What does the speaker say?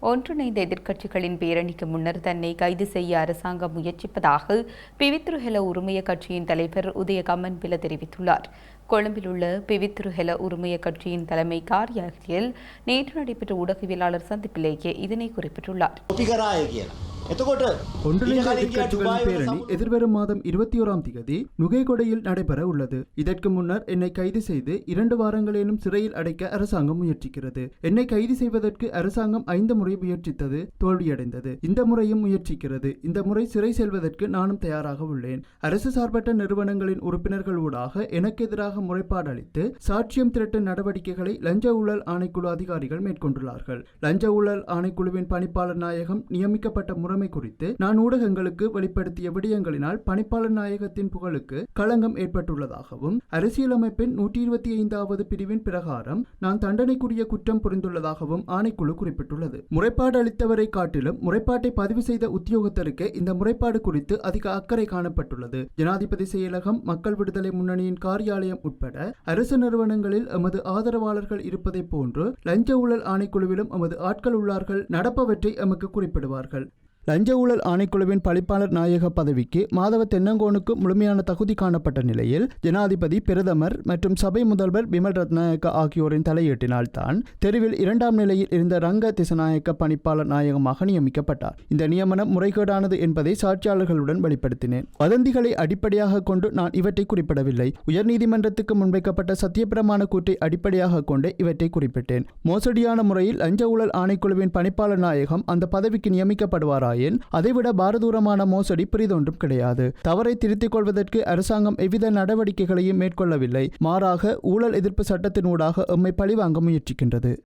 ஒன்றிணைந்த எதிர்க்கட்சிகளின் பேரணிக்கு முன்னர் தன்னை கைது செய்ய அரசாங்கம் முயற்சிப்பதாக பிவித்ருஹெல உரிமைய கட்சியின் தலைவர் உதய கம்மன்பில தெரிவித்துள்ளார். கொழும்பில் உள்ள பிவித்ருஹெல உரிமைய கட்சியின் தலைமை காரியாலயத்தில் நேற்று நடைபெற்ற ஊடகவியலாளர் சந்திப்பிலேயே இதனை குறிப்பிட்டுள்ளார். එතකොට ஒன்றிணைந்த ඊට කලින් ගියා எதிர்க்கட்சிகளின் ඩුබායි වල பேரணி සම්මුඛ எதிர்வரும் மாதம் இருபத்தி ஓராம் திகதி நுகைகொடையில் நடைபெற உள்ளது இதற்கு முன்னர் என்னை கைது செய்து இரண்டு வாரங்களேனும் சிறையில் அடைக்க அரசாங்கம் முயற்சிக்கிறது என்னை கைது செய்வதற்கு அரசாங்கம் ஐந்து முறை முயற்சித்தது தோல்வியடைந்தது இந்த முறையும் முயற்சிக்கிறது இந்த முறை சிறை செல்வதற்கு நானும் தயாராக உள்ளேன் அரசு சார்பற்ற நிறுவனங்களின் உறுப்பினர்கள் ஊடாக எனக்கு எதிராக முறைப்பாடு அளித்து சாட்சியம் திரட்டும் நடவடிக்கைகளை லஞ்ச ஊழல் ஆணைக்குழு அதிகாரிகள் மேற்கொண்டுள்ளார்கள் லஞ்ச ஊழல் ஆணைக்குழுவின் பணிப்பாளர் நாயகம் நியமிக்கப்பட்ட முறைமை குறித்து நான் ஊடகங்களுக்கு வெளிப்படுத்திய விடயங்களினால் பணிப்பாளர் நாயகத்தின் புகழுக்கு களங்கம் ஏற்பட்டுள்ளதாகவும் அரசியலமைப்பின் நூற்றி இருபத்தி ஐந்தாவது பிரிவின் பிரகாரம் நான் தண்டனைக்குரிய குற்றம் புரிந்துள்ளதாகவும் ஆணைக்குழு குறிப்பிட்டுள்ளது. முறைப்பாடு அளித்தவரை காட்டிலும் முறைப்பாட்டை பதிவு செய்த உத்தியோகத்தருக்கு இந்த முறைப்பாடு குறித்து அதிக அக்கறை காணப்பட்டுள்ளது. ஜனாதிபதி செயலகம் மக்கள் விடுதலை முன்னணியின் காரியாலயம் உட்பட அரசு நிறுவனங்களில் எமது ஆதரவாளர்கள் இருப்பதைப் போன்று லஞ்ச ஊழல் ஆணைக்குழுவிலும் எமது ஆட்கள் உள்ளார்கள் நடப்பவற்றை எமக்கு குறிப்பிடுவார்கள். லஞ்ச ஊழல் ஆணைக்குழுவின் பழிப்பாளர் நாயக பதவிக்கு மாதவ தென்னங்கோனுக்கு முழுமையான தகுதி காணப்பட்ட நிலையில் ஜனாதிபதி பிரதமர் மற்றும் சபை முதல்வர் பிமல் ரத்நாயக்க ஆகியோரின் தலையீட்டினால்தான் தெருவில் இரண்டாம் நிலையில் இருந்த ரங்க திசநாயக்க பணிப்பாளர் நாயகமாக நியமிக்கப்பட்டார். இந்த நியமனம் முறைகேடானது என்பதை சாட்சியாளர்களுடன் வெளிப்படுத்தினேன். வதந்திகளை அடிப்படையாக கொண்டு நான் இவற்றை குறிப்பிடவில்லை. உயர்நீதிமன்றத்துக்கு முன்வைக்கப்பட்ட சத்தியப்பிரமாண கூற்றை அடிப்படையாக கொண்டு இவற்றை குறிப்பிட்டேன். மோசடியான முறையில் லஞ்ச ஊழல் ஆணைக்குழுவின் பணிப்பாளர் நாயகம் அந்த பதவிக்கு நியமிக்கப்படுவாராயின் அதைவிட பாரதூரமான மோசடி பெரிதொன்றும் கிடையாது. தவறை திருத்திக் கொள்வதற்கு அரசாங்கம் எவ்வித நடவடிக்கைகளையும் மேற்கொள்ளவில்லை. மாறாக ஊழல் எதிர்ப்பு சட்டத்தினூடாக எம்மை பழிவாங்க முயற்சிக்கின்றது.